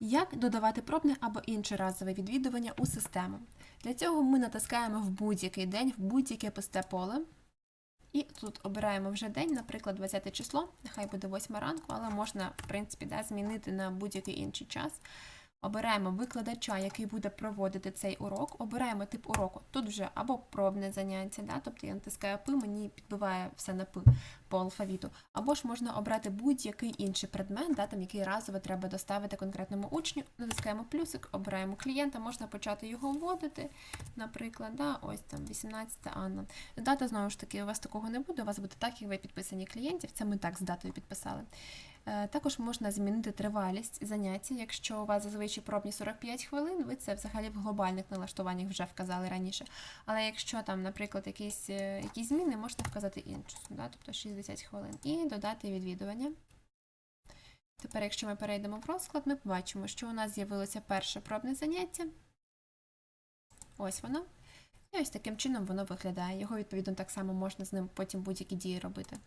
Як додавати пробне або інше разове відвідування у систему? Для цього ми натискаємо в будь-який день, в будь-яке пусте поле. І тут обираємо вже день, наприклад, 20 число, нехай буде 8 ранку, але можна, в принципі, да, змінити на будь-який інший час. Обираємо викладача, який буде проводити цей урок. Обираємо тип уроку. Тут вже або пробне заняття, да, тобто я натискаю П, мені підбиває все на П по алфавіту. Або ж можна обрати будь-який інший предмет, да, там, який разово треба доставити конкретному учню. Натискаємо плюсик, обираємо клієнта, можна почати його вводити. Наприклад, да, ось там 18 Анна. Дата, знову ж таки, у вас такого не буде, у вас буде так, як ви підписані клієнтів. Це ми так з датою підписали. Е, Також можна змінити тривалість заняття. Якщо у вас зазвичай пробні 45 хвилин, ви це взагалі в глобальних налаштуваннях вже вказали раніше. Але якщо там, наприклад, якісь, е, якісь зміни, можна вказати іншу, да? тобто 60 хвилин, і додати відвідування. Тепер, якщо ми перейдемо в розклад, ми побачимо, що у нас з'явилося перше пробне заняття. Ось воно. І ось таким чином воно виглядає. Його, відповідно, так само можна з ним потім будь-які дії робити.